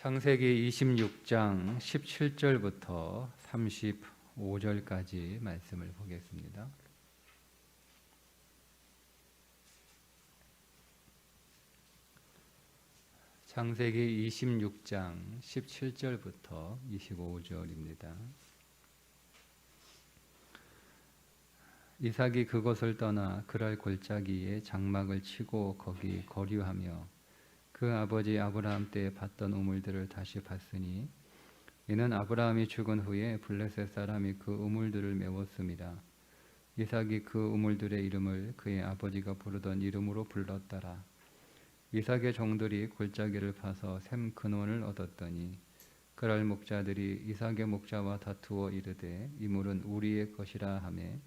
창세기 26장 17절부터 35절까지 말씀을 보겠습니다. 창세기 26장 17절부터 25절입니다. 이삭이 그곳을 떠나 그랄 골짜기에 장막을 치고 거기 거류하며 그 아버지 아브라함 때에 봤던 우물들을 다시 봤으니 이는 아브라함이 죽은 후에 블레셋 사람이 그 우물들을 메웠습니다. 이삭이 그 우물들의 이름을 그의 아버지가 부르던 이름으로 불렀더라. 이삭의 종들이 골짜기를 파서 샘 근원을 얻었더니 그랄 목자들이 이삭의 목자와 다투어 이르되 이 물은 우리의 것이라 하매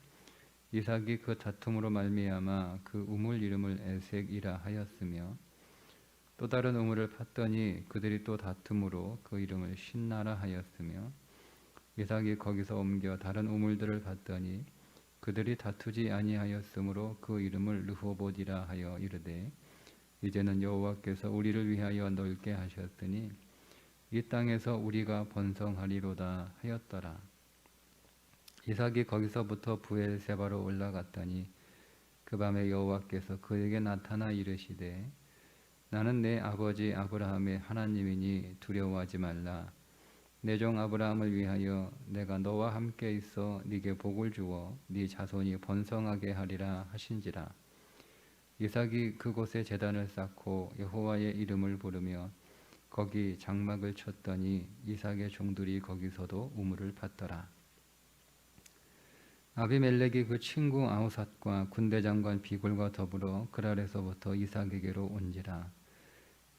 이삭이 그 다툼으로 말미암아 그 우물 이름을 에색이라 하였으며 또 다른 우물을 팠더니 그들이 또 다툼으로 그 이름을 신나라 하였으며 이삭이 거기서 옮겨 다른 우물들을 봤더니 그들이 다투지 아니하였으므로 그 이름을 르호봇이라 하여 이르되 이제는 여호와께서 우리를 위하여 넓게 하셨으니 이 땅에서 우리가 번성하리로다 하였더라. 이삭이 거기서부터 부엘세바로 올라갔더니 그 밤에 여호와께서 그에게 나타나 이르시되 나는 내 아버지 아브라함의 하나님이니 두려워하지 말라. 내 종 아브라함을 위하여 내가 너와 함께 있어 네게 복을 주어 네 자손이 번성하게 하리라 하신지라. 이삭이 그곳에 제단을 쌓고 여호와의 이름을 부르며 거기 장막을 쳤더니 이삭의 종들이 거기서도 우물을 팠더라. 아비멜렉이 그 친구 아우삿과 군대 장관 비골과 더불어 그랄에서부터 이삭에게로 온지라.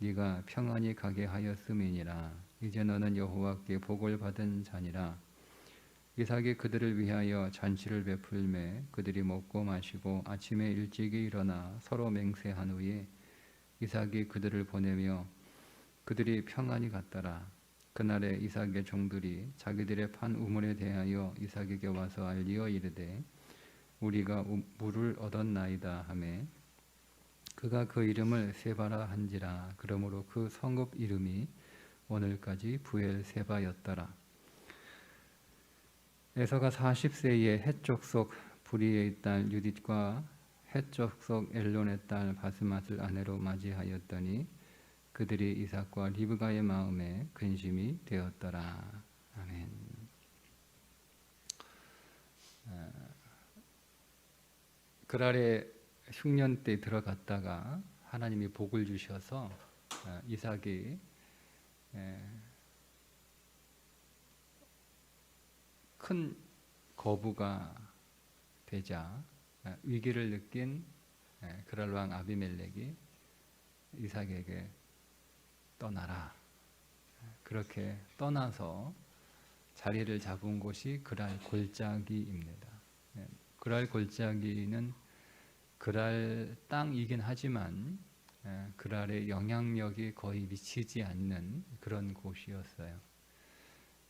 네가 평안히 가게 하였음이니라. 이제 너는 여호와께 복을 받은 자니라. 이삭이 그들을 위하여 잔치를 베풀매 그들이 먹고 마시고 아침에 일찍이 일어나 서로 맹세한 후에 이삭이 그들을 보내며 그들이 평안히 갔더라. 그날에 이삭의 종들이 자기들의 판 우물에 대하여 이삭에게 와서 알리어 이르되 우리가 물을 얻었나이다 하매 그가 그 이름을 세바라 한지라 그러므로 그 성읍 이름이 오늘까지 부엘 세바였더라. 에서가 40세에 해쪽 속 부리의 딸 유딧과 해쪽 속 엘론의 딸 바스맛을 아내로 맞이하였더니 그들이 이삭과 리브가의 마음에 근심이 되었더라. 아멘. 그날에 흉년 때 들어갔다가 하나님이 복을 주셔서 어, 이삭이 큰 거부가 되자 어, 위기를 느낀 그랄 왕 아비멜렉이 이삭에게 떠나라 그렇게 떠나서 자리를 잡은 곳이 그랄 골짜기입니다. 그랄 골짜기는 그랄 땅이긴 하지만 그랄의 영향력이 거의 미치지 않는 그런 곳이었어요.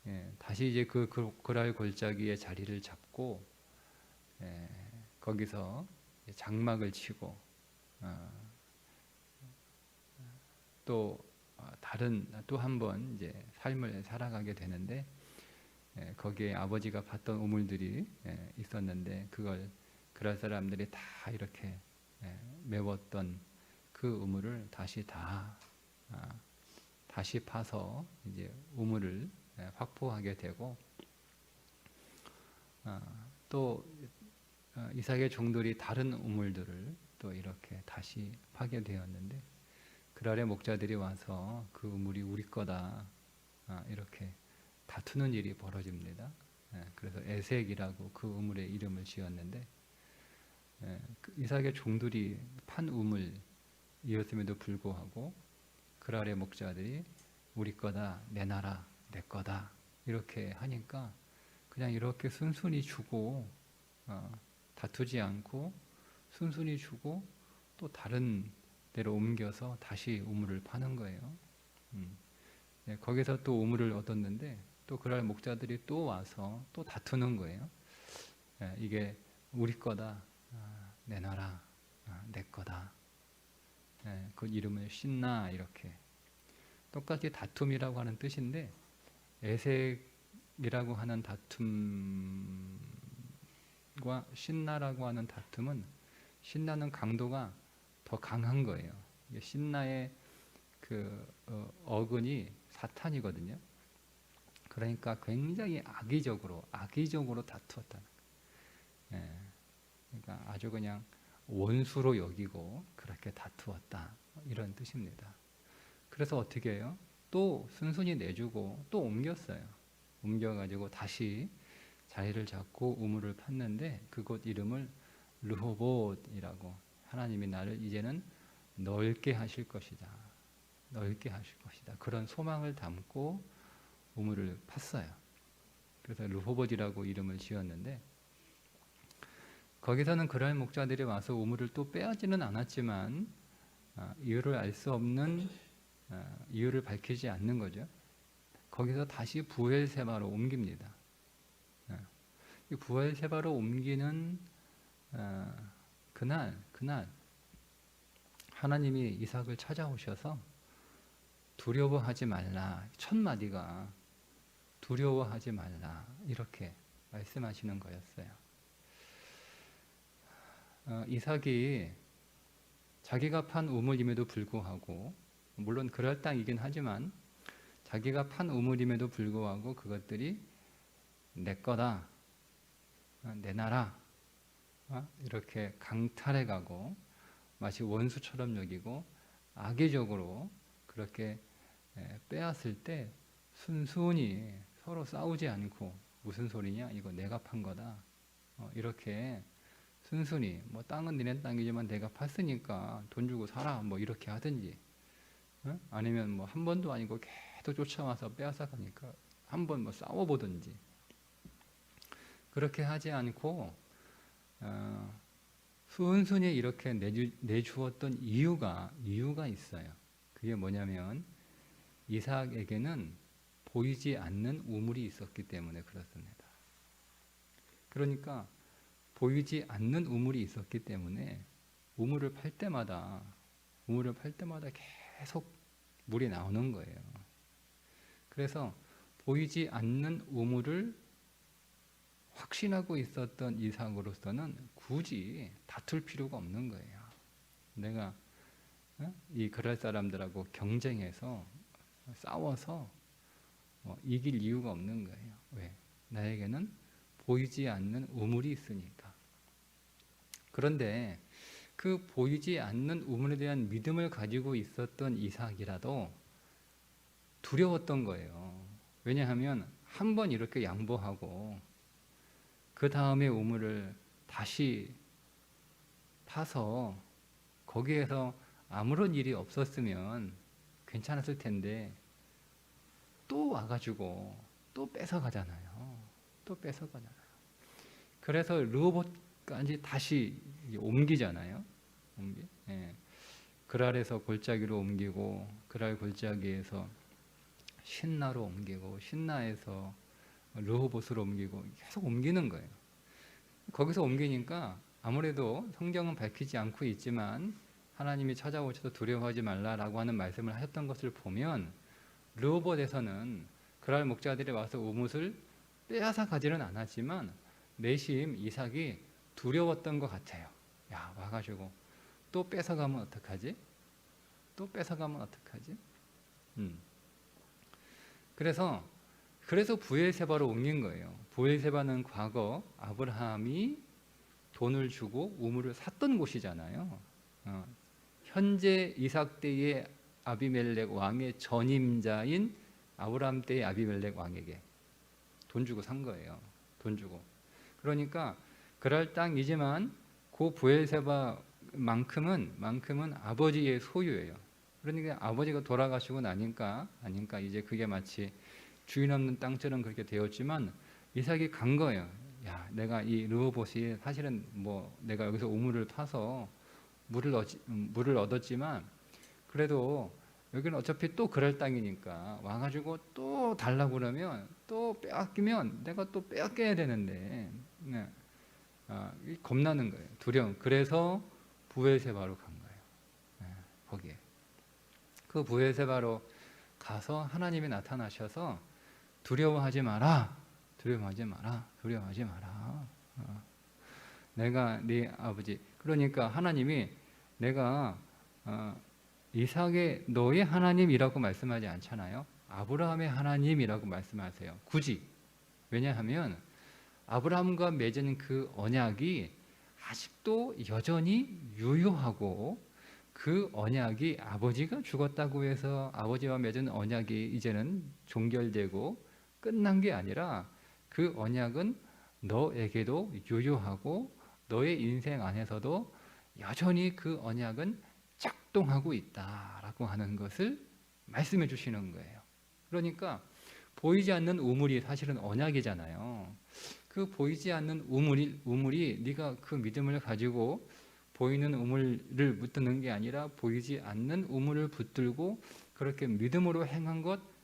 예, 다시 이제 그, 그 그랄 골짜기에 자리를 잡고 예, 거기서 장막을 치고 어, 또 어, 다른 또 한 번 이제 삶을 살아가게 되는데 예, 거기에 아버지가 봤던 우물들이 있었는데 그걸 그럴 사람들이 다 이렇게 메웠던 그 우물을 다시 다 아, 다시 파서 이제 우물을 확보하게 되고 아, 또 어, 이삭의 종들이 다른 우물들을 또 이렇게 다시 파게 되었는데 그날의 목자들이 와서 그 우물이 우리 거다 아, 이렇게 다투는 일이 벌어집니다. 그래서 에색이라고 그 우물의 이름을 지었는데 예, 그 이삭의 종들이 판 우물 이었음에도 불구하고 그랄의 목자들이 우리 거다 내놔라 내 거다 이렇게 하니까 그냥 이렇게 순순히 주고 어, 다투지 않고 순순히 주고 또 다른 데로 옮겨서 다시 우물을 파는 거예요. 음. 네, 거기서 또 우물을 얻었는데 또 그날 목자들이 또 와서 또 다투는 거예요. 예, 이게 우리 거다. 아, 내놔라. 아, 내 거다. 예, 그 이름을 신나 이렇게 똑같이 다툼이라고 하는 뜻인데 에색이라고 하는 다툼과 신나라고 하는 다툼은 신나는 강도가 더 강한 거예요. 신나의 그 어, 어근이 사탄이거든요. 그러니까 굉장히 악의적으로 악의적으로 다투었다. 예, 그러니까 아주 그냥 원수로 여기고 그렇게 다투었다 이런 뜻입니다. 그래서 어떻게 해요? 또 순순히 내주고 또 옮겼어요. 옮겨가지고 다시 자리를 잡고 우물을 팠는데 그곳 이름을 르호봇이라고 하나님이 나를 이제는 넓게 하실 것이다. 넓게 하실 것이다. 그런 소망을 담고 우물을 팠어요. 그래서 르호봇이라고 이름을 지었는데 거기서는 그럴 목자들이 와서 우물을 또 빼앗지는 않았지만 아, 이유를 알 수 없는 아, 이유를 밝히지 않는 거죠. 거기서 다시 부엘세바로 옮깁니다. 아, 이 부엘세바로 옮기는 아, 그날 그날 하나님이 이삭을 찾아오셔서 두려워하지 말라 첫 마디가 두려워하지 말라 이렇게 말씀하시는 거였어요. 어, 이삭이 자기가 판 우물임에도 불구하고 물론 그럴 땅이긴 하지만 자기가 판 우물임에도 불구하고 그것들이 내 거다 어, 내 나라 어, 이렇게 강탈해 가고 마치 원수처럼 여기고 악의적으로 그렇게 에, 빼앗을 때 순순히 서로 싸우지 않고 무슨 소리냐? 이거 내가 판 거다. 어, 이렇게 순순히 뭐 땅은 니네 땅이지만 내가 팠으니까 돈 주고 살아 뭐 이렇게 하든지 어? 아니면 뭐 한 번도 아니고 계속 쫓아와서 빼앗아 가니까 한 번 뭐 싸워 보든지 그렇게 하지 않고 어, 순순히 이렇게 내주, 내주었던 이유가 이유가 있어요. 그게 뭐냐면 이삭에게는 보이지 않는 우물이 있었기 때문에 그렇습니다. 그러니까 보이지 않는 우물이 있었기 때문에 우물을 팔 때마다 우물을 팔 때마다 계속 물이 나오는 거예요. 그래서 보이지 않는 우물을 확신하고 있었던 이삭으로서는 굳이 다툴 필요가 없는 거예요. 내가 어? 이 그럴 사람들하고 경쟁해서 싸워서 뭐 이길 이유가 없는 거예요. 왜? 나에게는 보이지 않는 우물이 있으니까. 그런데 그 보이지 않는 우물에 대한 믿음을 가지고 있었던 이삭이라도 두려웠던 거예요. 왜냐하면 한 번 이렇게 양보하고 그 다음에 우물을 다시 파서 거기에서 아무런 일이 없었으면 괜찮았을 텐데 또 와가지고 또 뺏어가잖아요. 또 뺏어가잖아요. 그래서 르호봇까지 다시 옮기잖아요. 옮기. 예. 그랄에서 골짜기로 옮기고 그랄 골짜기에서 신나로 옮기고 신나에서 르호봇으로 옮기고 계속 옮기는 거예요. 거기서 옮기니까 아무래도 성경은 밝히지 않고 있지만 하나님이 찾아오셔서 두려워하지 말라라고 하는 말씀을 하셨던 것을 보면 르호봇에서는 그랄 목자들이 와서 우뭇을 빼앗아 가지는 않았지만 내심 이삭이 두려웠던 것 같아요. 야 와가지고 또 뺏어가면 어떡하지? 또 뺏어가면 어떡하지? 음. 그래서 그래서 부엘세바로 옮긴 거예요. 부엘세바는 과거 아브라함이 돈을 주고 우물을 샀던 곳이잖아요. 어, 현재 이삭 때의 아비멜렉 왕의 전임자인 아브라함 때의 아비멜렉 왕에게 돈 주고 산 거예요. 돈 주고. 그러니까 그럴 땅이지만 그 부엘세바만큼은 만큼은 아버지의 소유예요. 그러니까 아버지가 돌아가시고 나니까 아니까 이제 그게 마치 주인 없는 땅처럼 그렇게 되었지만 이삭이 간 거예요. 야, 내가 이 르호봇이 사실은 뭐 내가 여기서 우물을 파서 물을 얻 물을 얻었지만 그래도 여기는 어차피 또 그럴 땅이니까 와가지고 또 달라고 그러면 또 빼앗기면 내가 또 빼앗겨야 되는데 네. 아, 이 겁나는 거예요. 두려움. 그래서 부엘세바로 간 거예요. 네, 거기에. 그 부엘세바로 가서 하나님이 나타나셔서 두려워하지 마라. 두려워하지 마라. 두려워하지 마라. 어. 내가 네 아버지. 그러니까 하나님이 내가 어, 이삭의 너의 하나님이라고 말씀하지 않잖아요. 아브라함의 하나님이라고 말씀하세요. 굳이. 왜냐하면 아브라함과 맺은 그 언약이 아직도 여전히 유효하고 그 언약이 아버지가 죽었다고 해서 아버지와 맺은 언약이 이제는 종결되고 끝난 게 아니라 그 언약은 너에게도 유효하고 너의 인생 안에서도 여전히 그 언약은 작동하고 있다라고 하는 것을 말씀해 주시는 거예요. 그러니까 보이지 않는 우물이 사실은 언약이잖아요. 그 보이지 않는 우물이 우물이 네가 그 믿음을 가지고 보이는 우물을 붙드는 게 아니라 보이지 않는 우물을 붙들고 그렇게 믿음으로 행한 것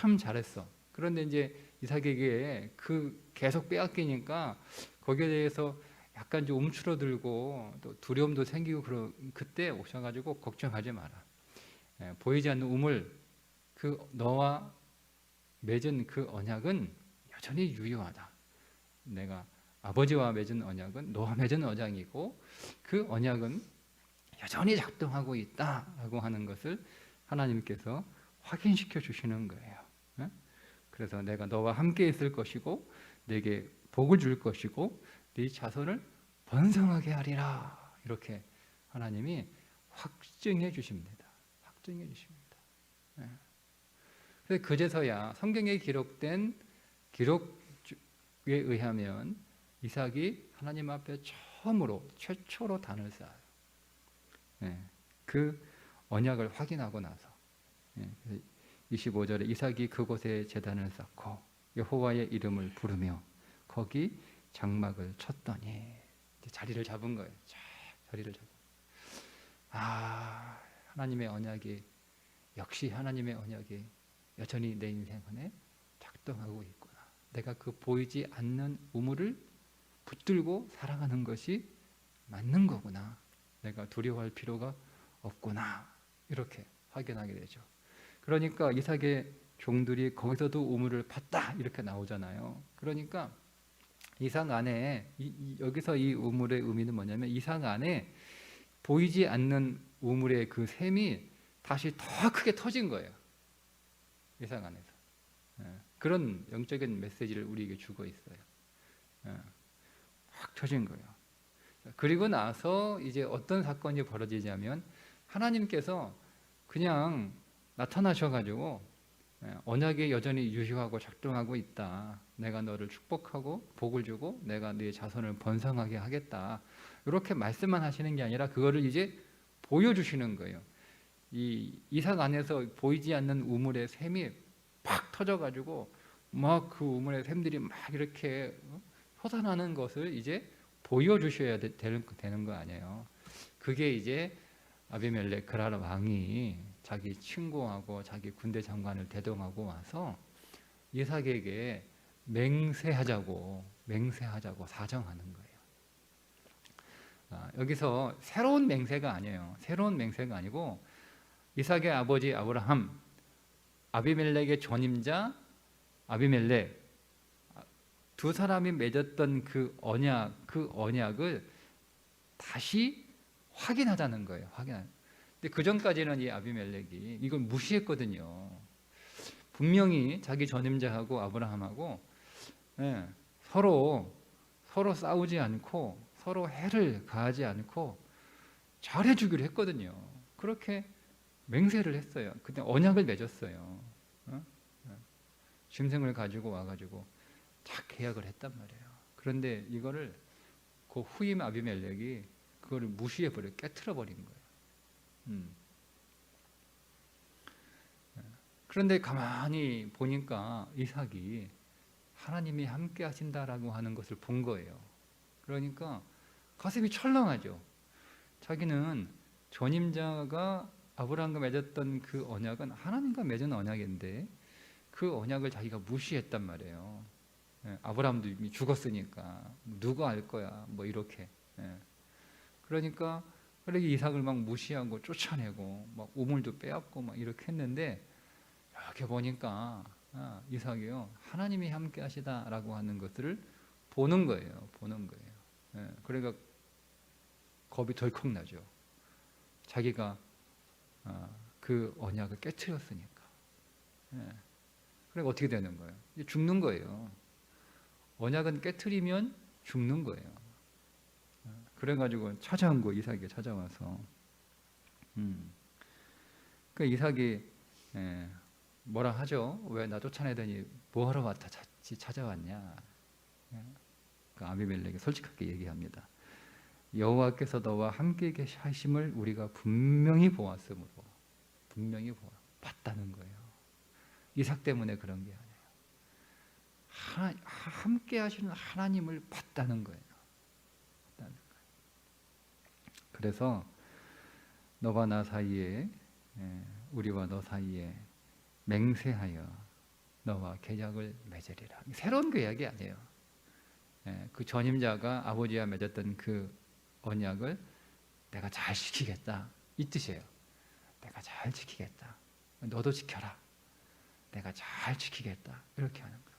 참 잘했어. 그런데 이제 이삭에게 그 계속 빼앗기니까 거기에 대해서 약간 좀 움츠러들고 또 두려움도 생기고 그러 그때 오셔가지고 걱정하지 마라. 예, 보이지 않는 우물 그 너와 맺은 그 언약은 여전히 유효하다. 내가 아버지와 맺은 언약은 너와 맺은 언약이고 그 언약은 여전히 작동하고 있다라고 하는 것을 하나님께서 확인시켜 주시는 거예요. 예? 그래서 내가 너와 함께 있을 것이고 내게 복을 줄 것이고 네 자손을 번성하게 하리라 이렇게 하나님이 확증해 주십니다. 확증해 주십니다. 예. 그래서 그제서야 성경에 기록된 기록에 의하면 이삭이 하나님 앞에 처음으로 최초로 단을 쌓아요. 예. 그 언약을 확인하고 나서 예. 25절에 이삭이 그곳에 제단을 쌓고 여호와의 이름을 부르며 거기 장막을 쳤더니 자리를 잡은 거예요. 자, 자리를 잡고 아 하나님의 언약이 역시 하나님의 언약이 여전히 내 인생 안에 작동하고 있구나. 내가 그 보이지 않는 우물을 붙들고 살아가는 것이 맞는 거구나. 내가 두려워할 필요가 없구나. 이렇게 확인하게 되죠. 그러니까 이삭의 종들이 거기서도 우물을 팠다 이렇게 나오잖아요. 그러니까 이삭 안에 이, 이, 여기서 이 우물의 의미는 뭐냐면 이삭 안에 보이지 않는 우물의 그 샘이 다시 더 크게 터진 거예요. 이삭 안에서 예, 그런 영적인 메시지를 우리에게 주고 있어요. 예, 확 터진 거예요. 그리고 나서 이제 어떤 사건이 벌어지냐면 하나님께서 그냥 나타나셔가지고 예, 언약이 여전히 유효하고 작동하고 있다. 내가 너를 축복하고 복을 주고 내가 네 자손을 번성하게 하겠다. 이렇게 말씀만 하시는 게 아니라 그거를 이제 보여주시는 거예요. 이 이삭 안에서 보이지 않는 우물의 샘이 팍 터져가지고 막 그 우물의 샘들이 막 이렇게 솟아나는 것을 이제 보여주셔야 되, 되는, 되는 거 아니에요. 그게 이제 아비멜렉 그랄 왕이 자기 친구하고 자기 군대 장관을 대동하고 와서 이삭에게 맹세하자고 맹세하자고 사정하는 거예요. 아, 여기서 새로운 맹세가 아니에요. 새로운 맹세가 아니고 이삭의 아버지 아브라함, 아비멜렉의 전임자 아비멜렉 두 사람이 맺었던 그 언약, 그 언약을 다시 확인하자는 거예요. 확인. 근데 그 전까지는 이 아비멜렉이 이걸 무시했거든요. 분명히 자기 전임자하고 아브라함하고 예, 서로 서로 싸우지 않고 서로 해를 가하지 않고 잘해주기로 했거든요. 그렇게 맹세를 했어요. 근데 언약을 맺었어요. 어? 예. 짐승을 가지고 와가지고 딱 계약을 했단 말이에요. 그런데 이거를 그 후임 아비멜렉이 그거를 무시해 버려 깨트려 버린 거예요. 음. 그런데 가만히 보니까 이삭이 하나님이 함께 하신다라고 하는 것을 본 거예요. 그러니까 가슴이 철렁하죠. 자기는 전임자가 아브라함과 맺었던 그 언약은 하나님과 맺은 언약인데 그 언약을 자기가 무시했단 말이에요. 예, 아브라함도 이미 죽었으니까 누가 알 거야 뭐 이렇게. 예. 그러니까 그렇게 이삭을 막 무시하고 쫓아내고 막 우물도 빼앗고 막 이렇게 했는데 이렇게 보니까 아, 이삭이요 하나님이 함께 하시다라고 하는 것을 보는 거예요. 보는 거예요. 예, 그러니까 겁이 덜컥 나죠. 자기가 아, 그 언약을 깨뜨렸으니까. 예. 그러니까 어떻게 되는 거예요? 죽는 거예요. 언약은 깨뜨리면 죽는 거예요. 예. 그래가지고 찾아온 거 이삭이 찾아와서. 음. 그 이삭이 예, 뭐라 하죠? 왜 나 쫓아내더니 뭐하러 왔다 찾지 찾아왔냐? 예. 그 아비멜렉이 솔직하게 얘기합니다. 여호와께서 너와 함께 계하심을 우리가 분명히 보았으므로 분명히 봤다는 거예요. 이삭 때문에 그런 게 아니에요. 하나, 함께 하시는 하나님을 봤다는 거예요. 봤다는 거예요. 그래서 너와 나 사이에 예, 우리와 너 사이에 맹세하여 너와 계약을 맺으리라. 새로운 계약이 아니에요. 예, 그 전임자가 아버지와 맺었던 그 언약을 내가 잘 지키겠다 이 뜻이에요. 내가 잘 지키겠다. 너도 지켜라. 내가 잘 지키겠다 이렇게 하는 거예요.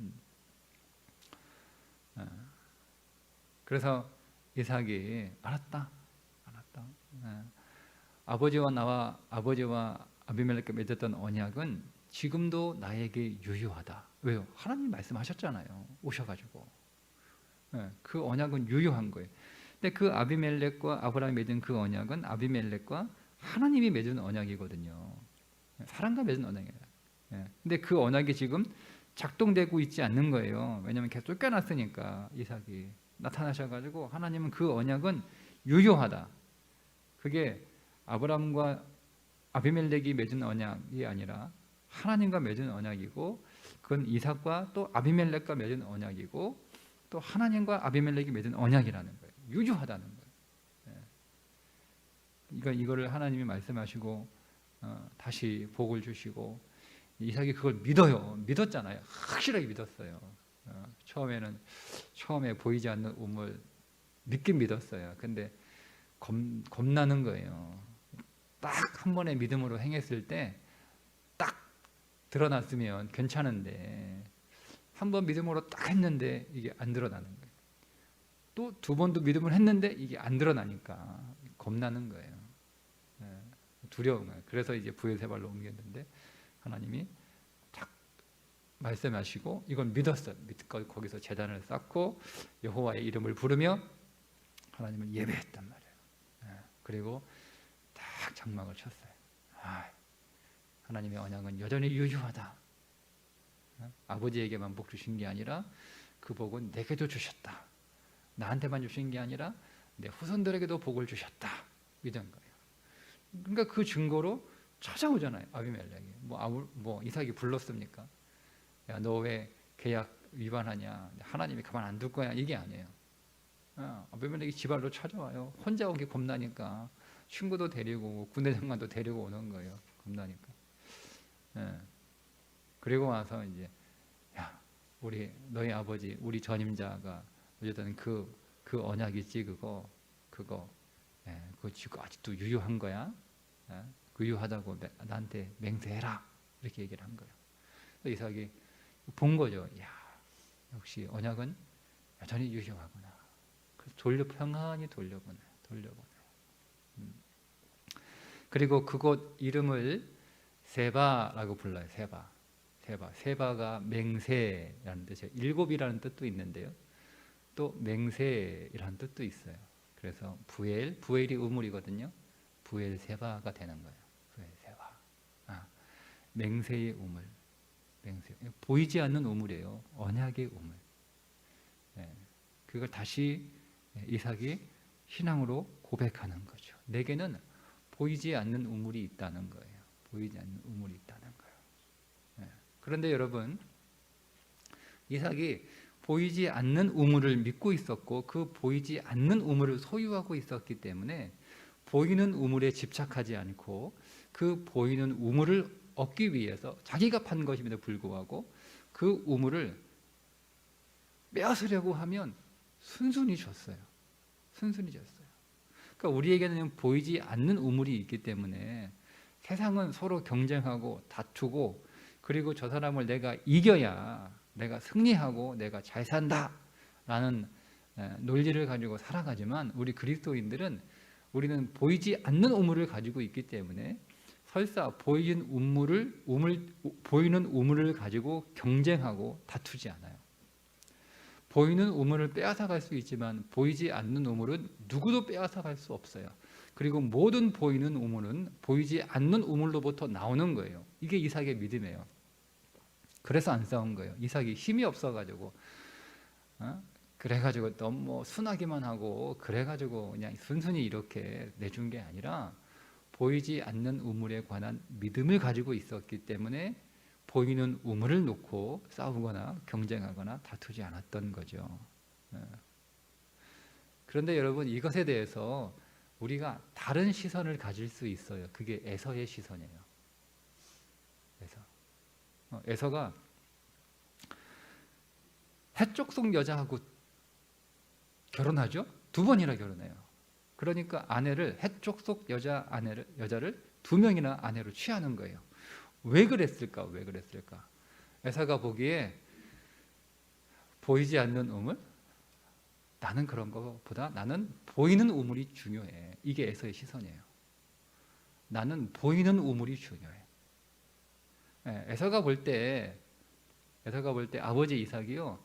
음. 어. 그래서 이삭이 알았다, 알았다. 예. 아버지와 나와 아버지와 아비멜렉과 맺었던 언약은 지금도 나에게 유효하다. 왜요? 하나님 말씀하셨잖아요. 오셔가지고 예, 그 언약은 유효한 거예요. 근데 그 아비멜렉과 아브라함이 맺은 그 언약은 아비멜렉과 하나님이 맺은 언약이거든요. 사람과 맺은 언약이에요. 예, 근데 그 언약이 지금 작동되고 있지 않는 거예요. 왜냐하면 계속 쫓겨났으니까 이삭이 나타나셔가지고 하나님은 그 언약은 유효하다. 그게 아브라함과 아비멜렉이 맺은 언약이 아니라 하나님과 맺은 언약이고 그건 이삭과 또 아비멜렉과 맺은 언약이고 또 하나님과 아비멜렉이 맺은 언약이라는 거예요. 유효하다는 거예요. 예. 그러니까 이거를 하나님이 말씀하시고 어, 다시 복을 주시고 이삭이 그걸 믿어요. 믿었잖아요. 확실하게 믿었어요. 어, 처음에는 처음에 보이지 않는 우물 믿긴 믿었어요. 근데 겁, 겁나는 거예요. 딱 한 번의 믿음으로 행했을 때 딱 드러났으면 괜찮은데 한 번 믿음으로 딱 했는데 이게 안 드러나는 거예요. 또 두 번도 믿음을 했는데 이게 안 드러나니까 겁나는 거예요. 예, 거예요. 그래서 이제 부엘세발로 옮겼는데 하나님이 딱 말씀하시고 이건 믿었어요. 믿고 거기서 재단을 쌓고 여호와의 이름을 부르며 하나님을 예배했단 말이에요. 예, 그리고 딱 장막을 쳤어요. 아, 하나님의 언약은 여전히 유효하다. 어? 아버지에게만 복 주신 게 아니라 그 복은 내게도 주셨다. 나한테만 주신 게 아니라 내 후손들에게도 복을 주셨다. 믿은 거예요. 그러니까 그 증거로 찾아오잖아요. 아비멜렉이. 뭐, 아우, 뭐 이삭이 불렀습니까? 야, 너 왜 계약 위반하냐? 하나님이 가만 안 둘 거야? 이게 아니에요. 어, 아비멜렉이 지발로 찾아와요. 혼자 오기 겁나니까 친구도 데리고 군대 장관도 데리고 오는 거예요. 겁나니까. 예. 그리고 와서 이제 야 우리 너희 아버지 우리 전임자가 어쨌든 그, 그 언약 있지 그거 그거 예, 그거 지금 아직도 유효한 거야 예? 그 유효하다고 매- 나한테 맹세해라 이렇게 얘기를 한 거예요 이삭이 본 거죠 야 역시 언약은 여전히 유효하구나 그래서 돌려 평안히 돌려보내 돌려보내 음. 그리고 그곳 이름을 세바라고 불러요 세바 세바. 세바가 맹세라는 뜻이에요. 일곱이라는 뜻도 있는데요. 또 맹세라는 뜻도 있어요. 그래서 부엘, 부엘이 우물이거든요. 부엘 세바가 되는 거예요. 부엘 세바. 아, 맹세의 우물. 맹세. 보이지 않는 우물이에요. 언약의 우물. 예, 그걸 다시 이삭이 신앙으로 고백하는 거죠. 내게는 보이지 않는 우물이 있다는 거예요. 보이지 않는 우물이 있다는 거예요. 그런데 여러분 이삭이 보이지 않는 우물을 믿고 있었고 그 보이지 않는 우물을 소유하고 있었기 때문에 보이는 우물에 집착하지 않고 그 보이는 우물을 얻기 위해서 자기가 판 것임에도 불구하고 그 우물을 빼앗으려고 하면 순순히 줬어요. 순순히 줬어요. 그러니까 우리에게는 보이지 않는 우물이 있기 때문에 세상은 서로 경쟁하고 다투고 그리고 저 사람을 내가 이겨야 내가 승리하고 내가 잘 산다라는 에, 논리를 가지고 살아가지만 우리 그리스도인들은 우리는 보이지 않는 우물을 가지고 있기 때문에 설사 보이는 우물을 우물 보이는 우물을 가지고 경쟁하고 다투지 않아요. 보이는 우물을 빼앗아 갈 수 있지만 보이지 않는 우물은 누구도 빼앗아 갈 수 없어요. 그리고 모든 보이는 우물은 보이지 않는 우물로부터 나오는 거예요. 이게 이삭의 믿음이에요. 그래서 안 싸운 거예요. 이삭이 힘이 없어가지고 어? 그래가지고 너무 뭐 순하기만 하고 그래가지고 그냥 순순히 이렇게 내준 게 아니라 보이지 않는 우물에 관한 믿음을 가지고 있었기 때문에 보이는 우물을 놓고 싸우거나 경쟁하거나 다투지 않았던 거죠. 예. 그런데 여러분 이것에 대해서 우리가 다른 시선을 가질 수 있어요. 그게 에서의 시선이에요. 에서. 어, 에서가 해쪽 속 여자하고 결혼하죠. 두 번이나 결혼해요. 그러니까 아내를 해쪽 속 여자 아내를 여자를 두 명이나 아내로 취하는 거예요. 왜 그랬을까? 왜 그랬을까? 에사가 보기에 보이지 않는 우물? 나는 그런 것보다 나는 보이는 우물이 중요해. 이게 에서의 시선이에요. 나는 보이는 우물이 중요해. 예, 에서가 볼 때, 에서가 볼 때 아버지 이삭이요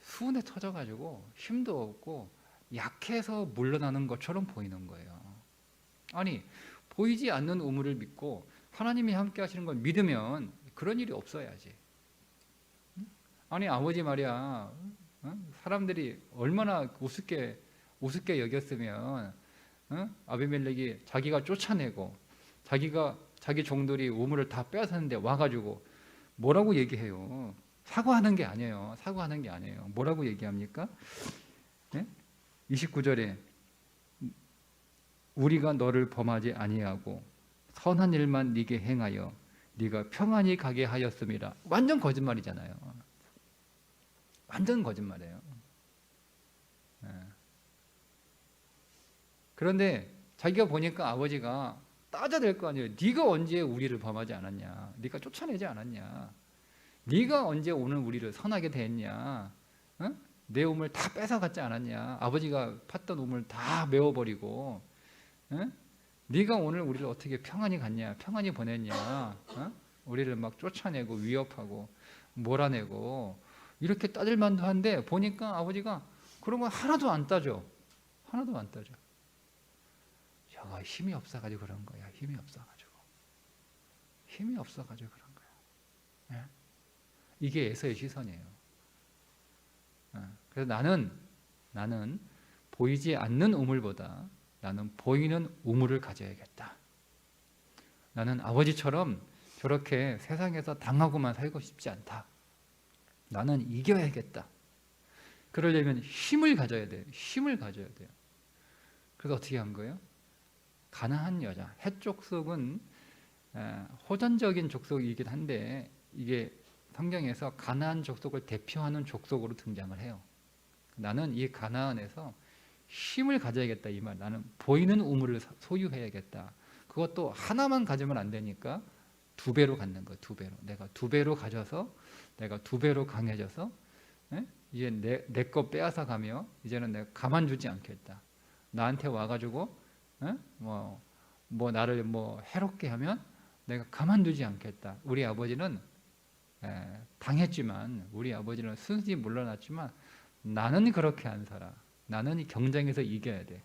수은에 터져가지고 힘도 없고 약해서 물러나는 것처럼 보이는 거예요. 아니 보이지 않는 우물을 믿고 하나님이 함께 하시는 걸 믿으면 그런 일이 없어야지. 아니 아버지 말이야 어? 사람들이 얼마나 우습게 우습게 여겼으면 어? 아비멜렉이 자기가 쫓아내고 자기가 자기 종들이 우물을 다 빼앗았는데 와가지고 뭐라고 얘기해요? 사과하는 게 아니에요. 사과하는 게 아니에요. 뭐라고 얘기합니까? 네? 29절에 우리가 너를 범하지 아니하고 선한 일만 네게 행하여 네가 평안히 가게 하였음이라. 완전 거짓말이잖아요. 완전 거짓말이에요. 네. 그런데 자기가 보니까 아버지가 따져야 될 거 아니에요. 네가 언제 우리를 범하지 않았냐? 네가 쫓아내지 않았냐? 네가 언제 오늘 우리를 선하게 대했냐? 어? 내 우물 다 뺏어갔지 않았냐? 아버지가 팠던 우물 다 메워버리고, 어? 네가 오늘 우리를 어떻게 평안히 갔냐? 평안히 보냈냐? 어? 우리를 막 쫓아내고 위협하고 몰아내고 이렇게 따질 만도 한데 보니까 아버지가 그런 거 하나도 안 따져. 하나도 안 따져. 저가 힘이 없어가지고 그런 거야. 힘이 없어가지고. 힘이 없어가지고 그런 거야. 예? 이게 에서의 시선이에요. 예. 그래서 나는 나는 보이지 않는 우물보다 나는 보이는 우물을 가져야겠다. 나는 아버지처럼 저렇게 세상에서 당하고만 살고 싶지 않다. 나는 이겨야겠다. 그러려면 힘을 가져야 돼요. 힘을 가져야 돼요. 그래서 어떻게 한 거예요? 가나한 여자, 해쪽 속은 호전적인 족속이긴 한데 이게 성경에서 가나안 족속을 대표하는 족속으로 등장을 해요. 나는 이 가나안에서 힘을 가져야겠다 이 말. 나는 보이는 우물을 소유해야겠다. 그것도 하나만 가지면 안 되니까 두 배로 갖는 거야. 두 배로. 내가 두 배로 가져서 내가 두 배로 강해져서 에? 이제 내 내 거 빼앗아 가며 이제는 내가 가만 두지 않겠다. 나한테 와가지고 뭐뭐 뭐 나를 뭐 해롭게 하면 내가 가만두지 않겠다. 우리 아버지는 에, 당했지만 우리 아버지는 순순히 물러났지만 나는 그렇게 안 살아. 나는 이 경쟁에서 이겨야 돼.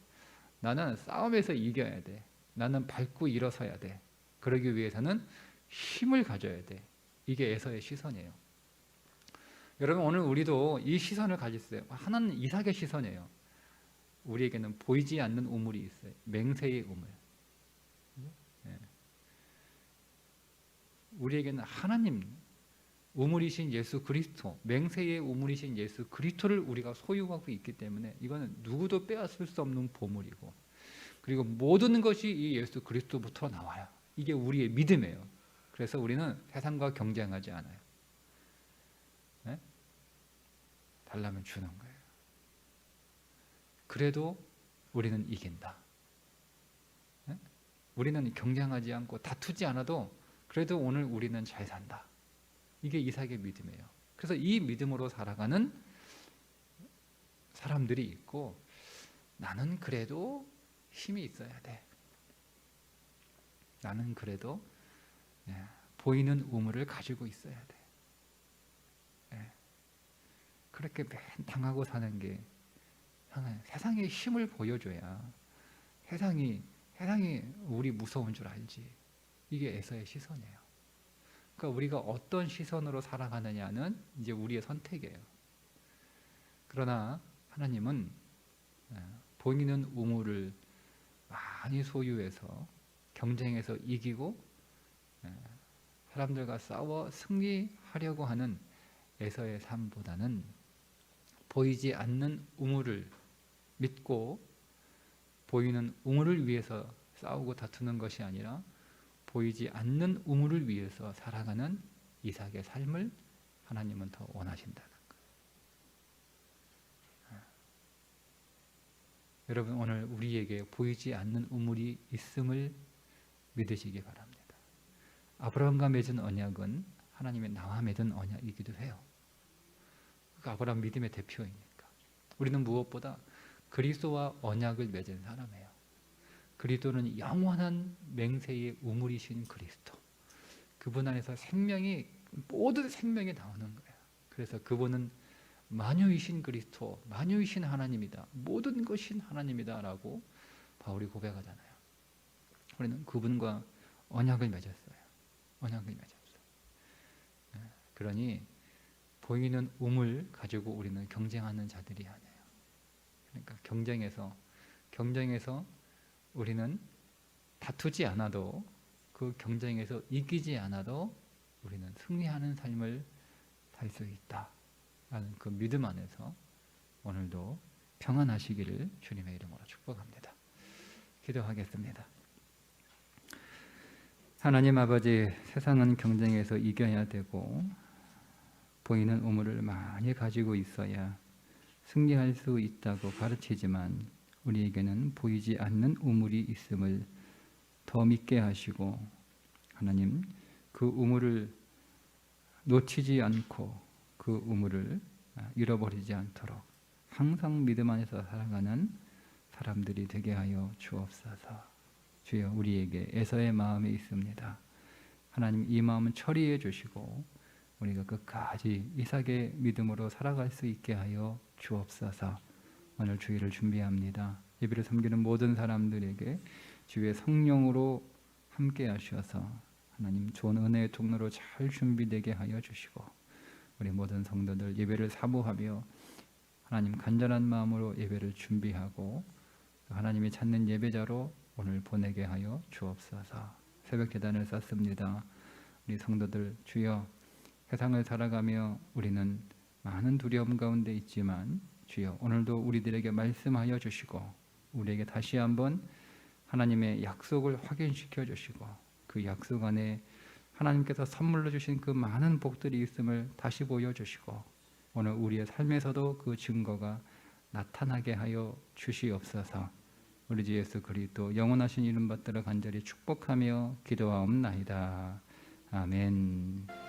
나는 싸움에서 이겨야 돼. 나는 밟고 일어서야 돼. 그러기 위해서는 힘을 가져야 돼. 이게 에서의 시선이에요. 여러분 오늘 우리도 이 시선을 가졌어요. 하나는 이삭의 시선이에요. 우리에게는 보이지 않는 우물이 있어요. 맹세의 우물. 네. 우리에게는 하나님 우물이신 예수 그리스도 맹세의 우물이신 예수 그리스도를 우리가 소유하고 있기 때문에 이거는 누구도 빼앗을 수 없는 보물이고 그리고 모든 것이 이 예수 그리스도부터 나와요. 이게 우리의 믿음이에요. 그래서 우리는 세상과 경쟁하지 않아요. 네? 달라면 주는 거예요. 그래도 우리는 이긴다. 네? 우리는 경쟁하지 않고 다투지 않아도 그래도 오늘 우리는 잘 산다. 이게 이삭의 믿음이에요. 그래서 이 믿음으로 살아가는 사람들이 있고 나는 그래도 힘이 있어야 돼. 나는 그래도 예, 보이는 우물을 가지고 있어야 돼. 예. 그렇게 맨 당하고 사는 게 세상에 힘을 보여줘야 세상이 세상이 우리 무서운 줄 알지. 이게 에서의 시선이에요. 그러니까 우리가 어떤 시선으로 살아가느냐는 이제 우리의 선택이에요. 그러나 하나님은 예, 보이는 우물을 많이 소유해서 경쟁에서 이기고 예, 사람들과 싸워 승리하려고 하는 에서의 삶보다는 보이지 않는 우물을 믿고 보이는 우물을 위해서 싸우고 다투는 것이 아니라 보이지 않는 우물을 위해서 살아가는 이삭의 삶을 하나님은 더 원하신다는 거예요. 예. 여러분 오늘 우리에게 보이지 않는 우물이 있음을 믿으시기 바랍니다. 아브라함과 맺은 언약은 하나님의 나와 맺은 언약이기도 해요. 그 아브라함 믿음의 대표이니까. 우리는 무엇보다 그리스도와 언약을 맺은 사람이에요. 그리스도는 영원한 맹세의 우물이신 그리스도. 그분 안에서 생명이 모든 생명이 나오는 거예요. 그래서 그분은 만유이신 그리스도, 만유이신 하나님이다. 모든 것인 하나님이다라고 바울이 고백하잖아요. 우리는 그분과 언약을 맺었어요. 언약을 맺었어요. 네, 그러니 보이는 우물 가지고 우리는 경쟁하는 자들이 아니에요. 그러니까 경쟁에서 경쟁에서 우리는 다투지 않아도 그 경쟁에서 이기지 않아도 우리는 승리하는 삶을 살 수 있다라는 그 믿음 안에서 오늘도 평안하시기를 주님의 이름으로 축복합니다. 기도하겠습니다. 하나님 아버지 세상은 경쟁에서 이겨야 되고 보이는 우물을 많이 가지고 있어야 승리할 수 있다고 가르치지만 우리에게는 보이지 않는 우물이 있음을 더 믿게 하시고 하나님 그 우물을 놓치지 않고 그 우물을 잃어버리지 않도록 항상 믿음 안에서 살아가는 사람들이 되게 하여 주옵소서. 주여 우리에게 애서의 마음이 있습니다. 하나님 이 마음은 처리해 주시고 우리가 끝까지 이삭의 믿음으로 살아갈 수 있게 하여 주옵소서. 오늘 주일을 준비합니다. 예배를 섬기는 모든 사람들에게 주의 성령으로 함께 하셔서 하나님 좋은 은혜의 통로로 잘 준비되게 하여 주시고 우리 모든 성도들 예배를 사모하며 하나님 간절한 마음으로 예배를 준비하고 하나님이 찾는 예배자로 오늘 보내게 하여 주옵소서. 새벽 재단을 쌓습니다. 우리 성도들 주여 세상을 살아가며 우리는 많은 두려움 가운데 있지만 주여 오늘도 우리들에게 말씀하여 주시고 우리에게 다시 한번 하나님의 약속을 확인시켜 주시고 그 약속 안에 하나님께서 선물로 주신 그 많은 복들이 있음을 다시 보여 주시고 오늘 우리의 삶에서도 그 증거가 나타나게 하여 주시옵소서. 우리 주 예수 그리스도 영원하신 이름 받들어 간절히 축복하며 기도하옵나이다. 아멘.